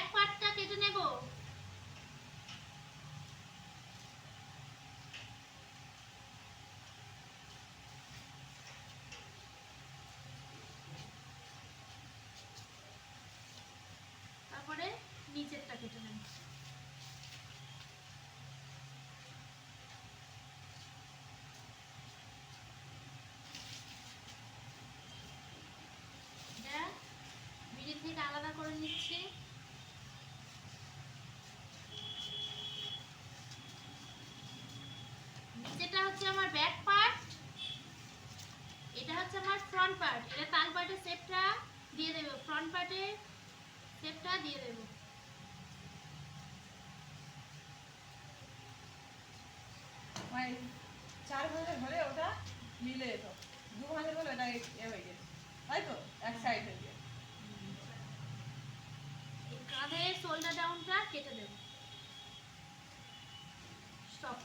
Back পার্টটা কেটে নেব। তারপরে নিচেরটা কেটে নেব। থেকে আলাদা করে নিচ্ছি। নিচেটা হচ্ছে আমার ব্যাক পার্ট এটা হচ্ছে আমার ফ্রন্ট পার্ট এটা তাল পার্টের শেপটা দিয়ে দেবো ফ্রন্ট পার্টের শেপটা দিয়ে দেবো। মানে চার ভাঁজের হলে ওটা মিলে যেত দু ভাঁজের হলে ওটা এ হয়ে গেছে তাই তো? এক সাইড হয়ে গেছে। কাঁধের শোল্ডার ডাউনটা কেটে দেবো। স্টপ